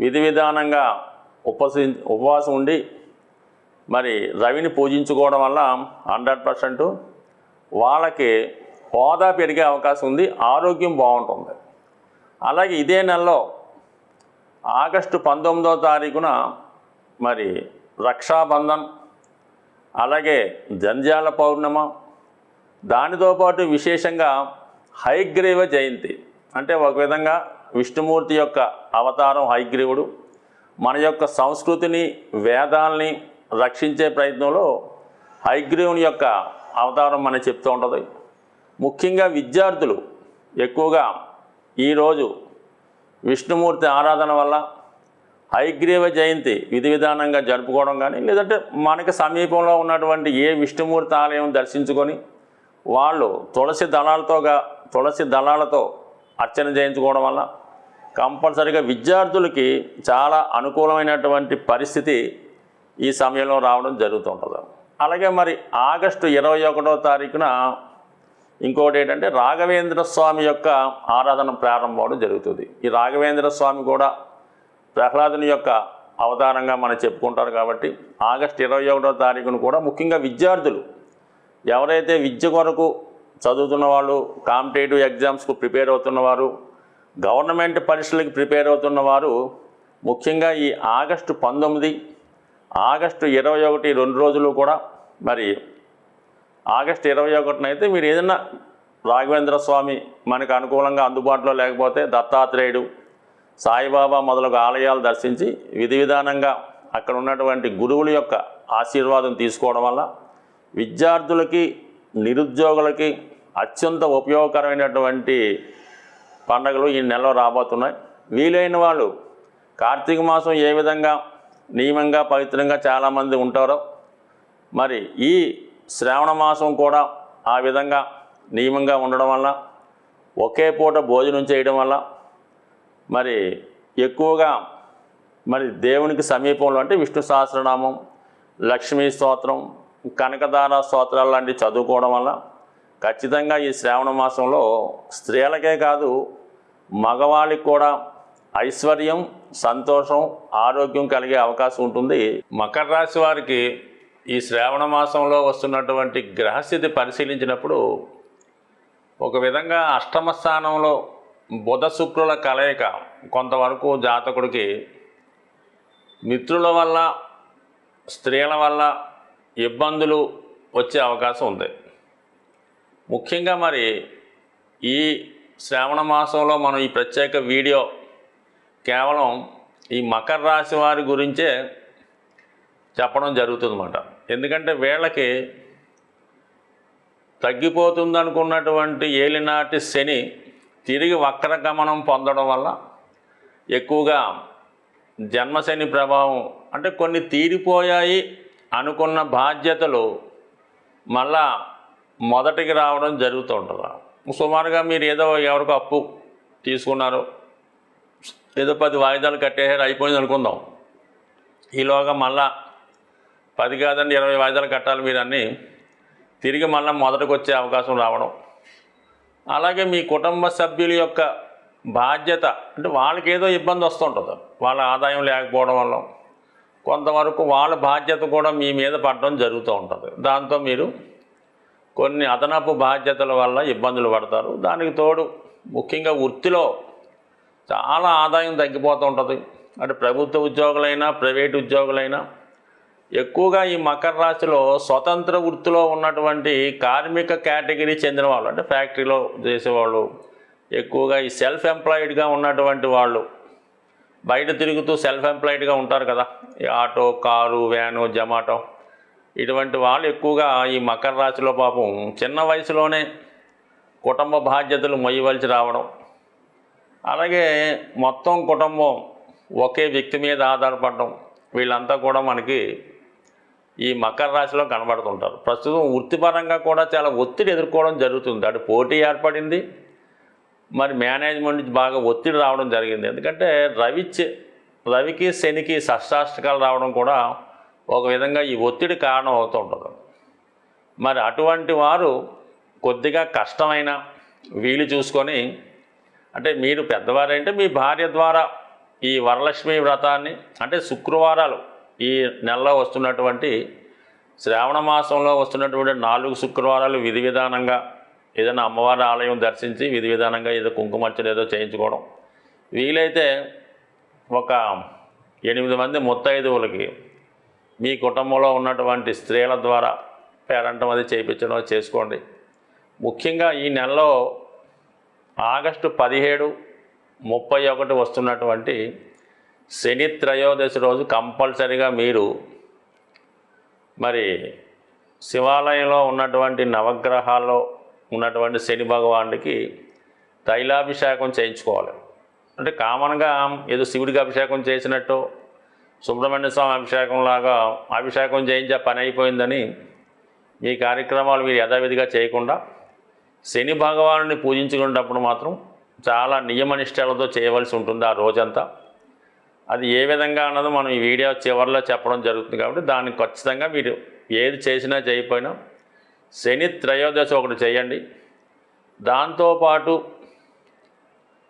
విధి విధానంగా ఉపసి ఉపవాసం ఉండి మరి రవిని పూజించుకోవడం వల్ల హండ్రెడ్ పర్సెంట్ వాళ్ళకి హోదా పెరిగే అవకాశం ఉంది ఆరోగ్యం బాగుంటుంది. అలాగే ఇదే నెలలో ఆగస్టు పంతొమ్మిదవ తారీఖున మరి రక్షాబంధన్ అలాగే జంజాల పౌర్ణమ దానితో పాటు విశేషంగా హైగ్రీవ జయంతి అంటే ఒక విధంగా విష్ణుమూర్తి యొక్క అవతారం హైగ్రీవుడు. మన యొక్క సంస్కృతిని వేదాల్ని రక్షించే ప్రయత్నంలో హైగ్రీవుని యొక్క అవతారం మనం చెప్తూ ఉంటుంది. ముఖ్యంగా విద్యార్థులు ఎక్కువగా ఈరోజు విష్ణుమూర్తి ఆరాధన వల్ల హైగ్రీవ జయంతి విధి విధానంగా జరుపుకోవడం కానీ లేదంటే మనకి సమీపంలో ఉన్నటువంటి ఏ విష్ణుమూర్తి ఆలయం దర్శించుకొని వాళ్ళు తులసి దళాలతోగా తులసి దళాలతో అర్చన చేయించుకోవడం వల్ల కంపల్సరిగా విద్యార్థులకి చాలా అనుకూలమైనటువంటి పరిస్థితి ఈ సమయంలో రావడం జరుగుతుంటుంది. అలాగే మరి ఆగస్టు ఇరవై ఒకటో తారీఖున ఇంకోటి ఏంటంటే రాఘవేంద్ర స్వామి యొక్క ఆరాధన ప్రారంభం అవడం జరుగుతుంది. ఈ రాఘవేంద్ర స్వామి కూడా ప్రహ్లాదుని యొక్క అవతారంగా మనం చెప్పుకుంటారు కాబట్టి ఆగస్టు ఇరవై ఒకటో తారీఖున కూడా ముఖ్యంగా విద్యార్థులు ఎవరైతే విద్య కొరకు చదువుతున్న వాళ్ళు కాంపిటేటివ్ ఎగ్జామ్స్కు ప్రిపేర్ అవుతున్నవారు గవర్నమెంట్ పరీక్షలకు ప్రిపేర్ అవుతున్న వారు ముఖ్యంగా ఈ ఆగస్టు పంతొమ్మిది ఆగస్టు ఇరవై ఒకటి రెండు రోజులు కూడా మరి ఆగస్టు ఇరవై ఒకటిన అయితే మీరు ఏదైనా రాఘవేంద్ర స్వామి మనకు అనుకూలంగా అందుబాటులో లేకపోతే దత్తాత్రేయుడు సాయిబాబా మొదలగు ఆలయాలు దర్శించి విధి విధానంగా అక్కడ ఉన్నటువంటి గురువుల యొక్క ఆశీర్వాదం తీసుకోవడం వల్ల విద్యార్థులకి నిరుద్యోగులకి అత్యంత ఉపయోగకరమైనటువంటి పండగలు ఈ నెలలో రాబోతున్నాయి. వీలైన వాళ్ళు కార్తీక మాసం ఏ విధంగా నియమంగా పవిత్రంగా చాలామంది ఉంటారో మరి ఈ శ్రావణ మాసం కూడా ఆ విధంగా నియమంగా ఉండడం వల్ల ఒకే పూట భోజనం చేయడం వల్ల మరి ఎక్కువగా మరి దేవునికి సమీపంలో అంటే విష్ణు సహస్రనామం లక్ష్మీ స్తోత్రం కనకదార స్తోత్రాలు లాంటివి చదువుకోవడం వల్ల ఖచ్చితంగా ఈ శ్రావణ మాసంలో స్త్రీలకే కాదు మగవాళ్ళకి కూడా ఐశ్వర్యం సంతోషం ఆరోగ్యం కలిగే అవకాశం ఉంటుంది. మకర రాశి వారికి ఈ శ్రావణ మాసంలో వస్తున్నటువంటి గ్రహస్థితి పరిశీలించినప్పుడు ఒక విధంగా అష్టమ స్థానంలో బుధ శుక్రుల కలయిక కొంతవరకు జాతకుడికి మిత్రుల వల్ల స్త్రీల వల్ల ఇబ్బందులు వచ్చే అవకాశం ఉంది. ముఖ్యంగా మరి ఈ శ్రావణ మాసంలో మనం ఈ ప్రత్యేక వీడియో కేవలం ఈ మకర రాశి వారి గురించే చెప్పడం జరుగుతుందన్నమాట. ఎందుకంటే వీళ్ళకి తగ్గిపోతుందనుకున్నటువంటి ఏలినాటి శని తిరిగి వక్ర గమనం పొందడం వల్ల ఎక్కువగా జన్మశని ప్రభావం అంటే కొన్ని తీరిపోయాయి అనుకున్న బాధ్యతలు మళ్ళా మొదటికి రావడం జరుగుతూ ఉంటుంది సుమారుగా మీరు ఏదో ఎవరికో అప్పు తీసుకున్నారు. ఏదో పది వాయిదాలు కట్టేసారు అయిపోయింది అనుకుందాం. ఈలోగా మళ్ళా పది కాదండి ఇరవై వాయిదాలు కట్టాలి మీరు అన్నీ తిరిగి మళ్ళీ మొదటకు వచ్చే అవకాశం రావడం. అలాగే మీ కుటుంబ సభ్యుల యొక్క బాధ్యత అంటే వాళ్ళకి ఏదో ఇబ్బంది వస్తుంటుంది. వాళ్ళ ఆదాయం లేకపోవడం వల్ల. కొంతవరకు వాళ్ళ బాధ్యత కూడా మీ మీద పడడం జరుగుతూ ఉంటుంది. దాంతో మీరు కొన్ని అదనపు బాధ్యతల వల్ల ఇబ్బందులు పడతారు. దానికి తోడు ముఖ్యంగా వృత్తిలో చాలా ఆదాయం తగ్గిపోతూ ఉంటుంది. అంటే ప్రభుత్వ ఉద్యోగులైనా ప్రైవేట్ ఉద్యోగులైనా ఎక్కువగా ఈ మకర రాశిలో స్వతంత్ర వృత్తిలో ఉన్నటువంటి కార్మిక కేటగిరీ చెందిన వాళ్ళు అంటే ఫ్యాక్టరీలో చేసేవాళ్ళు ఎక్కువగా ఈ సెల్ఫ్ ఎంప్లాయిడ్గా ఉన్నటువంటి వాళ్ళు బయట తిరుగుతూ సెల్ఫ్ ఎంప్లాయిడ్గా ఉంటారు కదా. ఈ ఆటో కారు వ్యాను జమాటో ఇటువంటి వాళ్ళు ఎక్కువగా ఈ మకర రాశిలో పాపం చిన్న వయసులోనే కుటుంబ బాధ్యతలు మొయ్యవలసి రావడం. అలాగే మొత్తం కుటుంబం ఒకే వ్యక్తి మీద ఆధారపడడం. వీళ్ళంతా కూడా మనకి ఈ మకర రాశిలో కనబడుతుంటారు. ప్రస్తుతం వృత్తిపరంగా కూడా చాలా ఒత్తిడి ఎదుర్కోవడం జరుగుతుంది. అటు పోటీ ఏర్పడింది. మరి మేనేజ్మెంట్ నుంచి బాగా ఒత్తిడి రావడం జరిగింది. ఎందుకంటే రవిచి రవికి శనికి షష్టాష్టకాలు రావడం కూడా ఒక విధంగా ఈ ఒత్తిడి కారణం అవుతుంటుంది మరి అటువంటి వారు కొద్దిగా కష్టమైన వీలు చూసుకొని అంటే మీరు పెద్దవారంటే మీ భార్య ద్వారా ఈ వరలక్ష్మి వ్రతాన్ని అంటే శుక్రవారాలు ఈ నెలలో వస్తున్నటువంటి శ్రావణ మాసంలో వస్తున్నటువంటి నాలుగు శుక్రవారాలు విధి విధానంగా ఏదైనా అమ్మవారి ఆలయం దర్శించి విధి విధానంగా ఏదో కుంకుమర్చన ఏదో చేయించుకోవడం. వీలైతే ఒక ఎనిమిది మంది ముత్తైదువులకి మీ కుటుంబంలో ఉన్నటువంటి స్త్రీల ద్వారా పేరంటం అది చేయించడం చేసుకోండి. ముఖ్యంగా ఈ నెలలో ఆగస్టు పదిహేడు ముప్పై ఒకటి వస్తున్నటువంటి శని త్రయోదశి రోజు కంపల్సరిగా మీరు మరి శివాలయంలో ఉన్నటువంటి నవగ్రహాల్లో ఉన్నటువంటి శని భగవానుడికి తైలాభిషేకం చేయించుకోవాలి. అంటే కామన్గా ఏదో శివుడికి అభిషేకం చేసినట్టు సుబ్రహ్మణ్య స్వామి అభిషేకం లాగా అభిషేకం చేయించే పని అయిపోయిందని ఈ కార్యక్రమాలు మీరు యథావిధిగా చేయకుండా శని భగవానుని పూజించుకునేటప్పుడు మాత్రం చాలా నియమనిష్టలతో చేయవలసి ఉంటుంది ఆ రోజంతా. అది ఏ విధంగా అన్నది మనం ఈ వీడియో చివరిలో చెప్పడం జరుగుతుంది కాబట్టి దాన్ని ఖచ్చితంగా మీరు ఏది చేసినా చేయకపోయినా శని త్రయోదశి ఒకటి చేయండి. దాంతోపాటు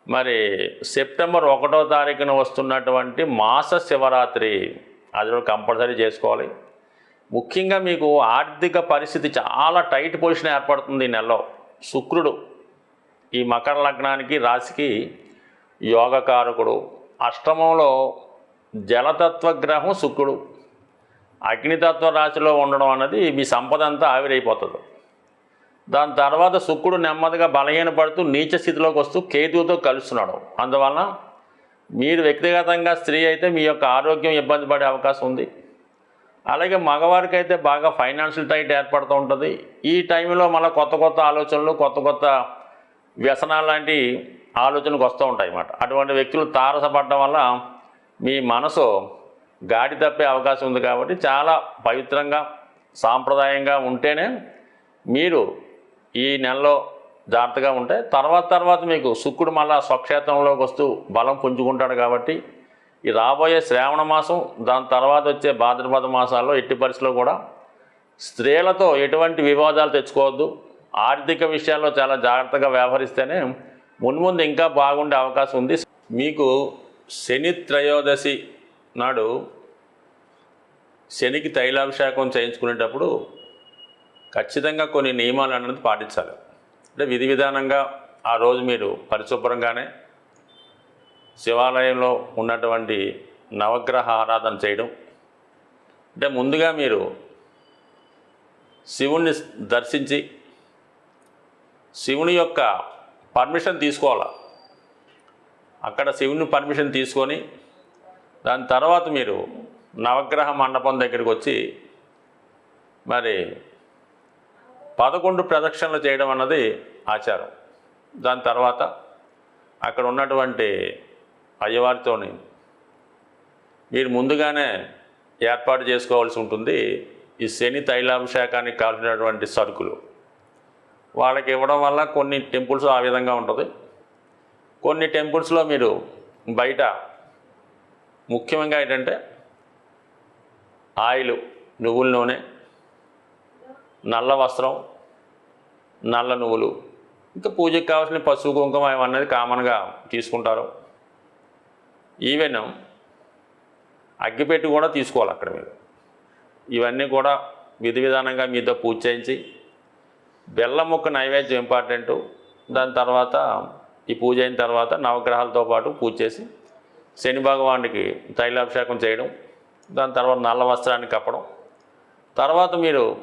మరి సెప్టెంబర్ ఒకటో తారీఖున వస్తున్నటువంటి మాస శివరాత్రి అది కూడా కంపల్సరీ చేసుకోవాలి. ముఖ్యంగా మీకు ఆర్థిక పరిస్థితి చాలా టైట్ పొజిషన్ ఏర్పడుతుంది ఈ నెలలో. శుక్రుడు ఈ మకర లగ్నానికి రాశికి యోగకారకుడు. అష్టమంలో జలతత్వ గ్రహం శుక్రుడు. అగ్నితత్వ రాశిలో ఉండడం అన్నది మీ సంపద అంతా ఆవిరైపోతుంది. దాని తర్వాత శుక్రుడు నెమ్మదిగా బలహీనపడుతూ నీచ స్థితిలోకి వస్తూ కేతువుతో కలుస్తున్నాడు. అందువలన మీరు వ్యక్తిగతంగా స్త్రీ అయితే మీ యొక్క ఆరోగ్యం ఇబ్బంది పడే అవకాశం ఉంది. అలాగే మగవారికి అయితే బాగా ఫైనాన్షియల్ టైట్ ఏర్పడుతూ ఉంటుంది. ఈ టైంలో మళ్ళీ కొత్త కొత్త ఆలోచనలు కొత్త కొత్త వ్యసనాలు లాంటి ఆలోచనకు వస్తూ ఉంటాయి అన్నమాట. అటువంటి వ్యక్తులు తారసపడడం వల్ల మీ మనసు గాడి తప్పే అవకాశం ఉంది కాబట్టి చాలా పవిత్రంగా సాంప్రదాయంగా ఉంటేనే మీరు ఈ నెలలో జాగ్రత్తగా ఉంటే తర్వాత తర్వాత మీకు శుక్రుడు మళ్ళా స్వక్షేత్రంలోకి వస్తూ బలం పుంజుకుంటాడు కాబట్టి ఈ రాబోయే శ్రావణ మాసం దాని తర్వాత వచ్చే భాద్రపద మాసాల్లో ఎట్టి పరిస్థితుల్లో కూడా స్త్రీలతో ఎటువంటి వివాదాలు తెచ్చుకోవద్దు. ఆర్థిక విషయాల్లో చాలా జాగ్రత్తగా వ్యవహరిస్తేనే మున్ముందు ఇంకా బాగుండే అవకాశం ఉంది. మీకు శని త్రయోదశి నాడు శనికి తైలాభిషేకం చేయించుకునేటప్పుడు ఖచ్చితంగా కొన్ని నియమాలు అనేది పాటించాలి. అంటే విధి విధానంగా ఆ రోజు మీరు పరిశుభ్రంగానే శివాలయంలో ఉన్నటువంటి నవగ్రహ ఆరాధన చేయడం. అంటే ముందుగా మీరు శివుణ్ణి దర్శించి శివుని యొక్క పర్మిషన్ తీసుకోవాలి? అక్కడ శివుని పర్మిషన్ తీసుకొని దాని తర్వాత మీరు నవగ్రహ మండపం దగ్గరికి వచ్చి మరి పదకొండు ప్రదక్షిణలు చేయడం అన్నది ఆచారం. దాని తర్వాత అక్కడ ఉన్నటువంటి అయ్యవారితోని మీరు ముందుగానే ఏర్పాటు చేసుకోవాల్సి ఉంటుంది. ఈ శని తైలాభిషేకానికి కావాల్సినటువంటి సరుకులు. వాళ్ళకి ఇవ్వడం వల్ల కొన్ని టెంపుల్స్ ఆ విధంగా ఉంటుంది. కొన్ని టెంపుల్స్లో మీరు బయట ముఖ్యంగా ఏంటంటే ఆయిల్ నువ్వుల నూనె నల్ల వస్త్రం నల్ల నువ్వులు. ఇంకా పూజకు కావాల్సిన పసుపు కుంకుమ ఇవన్నది కామన్గా తీసుకుంటారు. ఈవెన్ అగ్గిపెట్టి కూడా తీసుకోవాలి అక్కడ మీరు. ఇవన్నీ కూడా విధి విధానంగా మీతో పూజ చేయించి బెల్లం ముక్క నైవేద్యం ఇంపార్టెంటు దాని తర్వాత ఈ పూజ అయిన తర్వాత నవగ్రహాలతో పాటు పూజ చేసి శని భగవానుడికి తైలాభిషేకం చేయడం దాని తర్వాత నల్ల వస్త్రాన్ని కప్పడం. తర్వాత మీరు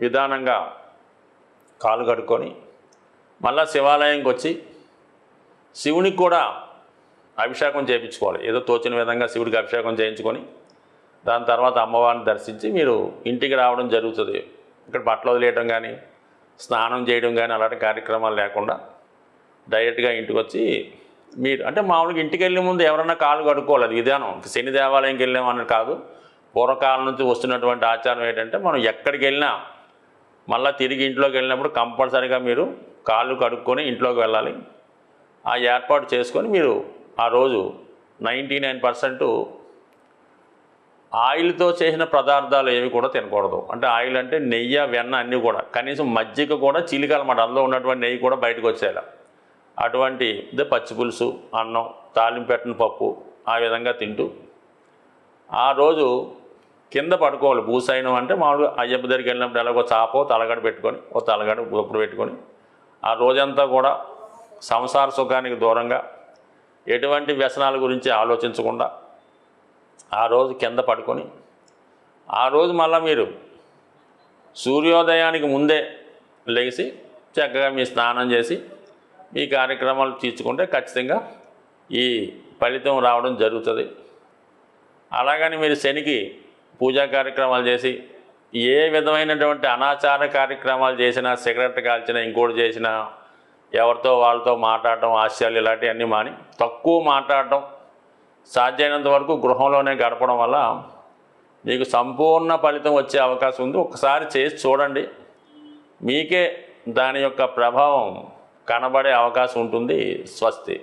విధానంగా కాలు కడుక్కొని మళ్ళా శివాలయంకి వచ్చి శివునికి కూడా అభిషేకం చేయించుకోవాలి. ఏదో తోచిన విధంగా శివుడికి అభిషేకం చేయించుకొని దాని తర్వాత అమ్మవారిని దర్శించి మీరు ఇంటికి రావడం జరుగుతుంది. ఇక్కడ బట్టలు వదిలేయడం కానీ స్నానం చేయడం కానీ అలాంటి కార్యక్రమాలు లేకుండా డైరెక్ట్గా ఇంటికి వచ్చి మీరు అంటే మామూలుగా ఇంటికి వెళ్ళే ముందు ఎవరన్నా కాలు కడుక్కోవాలి. అది విధానం శని దేవాలయంకి వెళ్ళామని కాదు. పూర్వకాలం నుంచి వస్తున్నటువంటి ఆచారం ఏంటంటే మనం ఎక్కడికి వెళ్ళినా మళ్ళీ తిరిగి ఇంట్లోకి వెళ్ళినప్పుడు కంపల్సరీగా మీరు కాళ్ళు కడుక్కొని ఇంట్లోకి వెళ్ళాలి. ఆ ఏర్పాటు చేసుకొని మీరు ఆ రోజు నైంటీ నైన్ పర్సెంట్ ఆయిల్తో చేసిన పదార్థాలు ఏవి కూడా తినకూడదు. అంటే ఆయిల్ అంటే నెయ్యి వెన్న అన్నీ కూడా. కనీసం మజ్జిగ కూడా చిలికాలన్నమాట అందులో ఉన్నటువంటి నెయ్యి కూడా బయటకు వచ్చేలా అటువంటి ఇదే పచ్చి పులుసు అన్నం తాలింపెట్టిన పప్పు ఆ విధంగా తింటూ ఆ రోజు కింద పడుకోవాలి. భూసైనం అంటే మామూలుగా అయ్యప్ప దగ్గరికి వెళ్ళినప్పుడు ఎలాగో చాపో తలగడ పెట్టుకొని ఓ తలగడ గొప్పుడు పెట్టుకొని ఆ రోజంతా కూడా సంసార సుఖానికి దూరంగా ఎటువంటి వ్యసనాల గురించి ఆలోచించకుండా ఆ రోజు కింద పడుకొని ఆ రోజు మళ్ళీ మీరు సూర్యోదయానికి ముందే లేచి చక్కగా మీ స్నానం చేసి మీ కార్యక్రమాలు తీర్చుకుంటే ఖచ్చితంగా ఈ ఫలితం రావడం జరుగుతుంది. అలాగని మీరు శనికి పూజా కార్యక్రమాలు చేసి ఏ విధమైనటువంటి అనాచార కార్యక్రమాలు చేసినా సిగరెట్ కాల్చినా ఇంకోటి చేసినా ఎవరితో వాళ్ళతో మాట్లాడటం ఆశయాలు ఇలాంటివన్నీ మాని తక్కువ మాట్లాడటం సాధ్యమైనంత వరకు గృహంలోనే గడపడం వల్ల మీకు సంపూర్ణ ఫలితం వచ్చే అవకాశం ఉంది. ఒకసారి చేసి చూడండి. మీకే దాని యొక్క ప్రభావం కనబడే అవకాశం ఉంటుంది. స్వస్తి.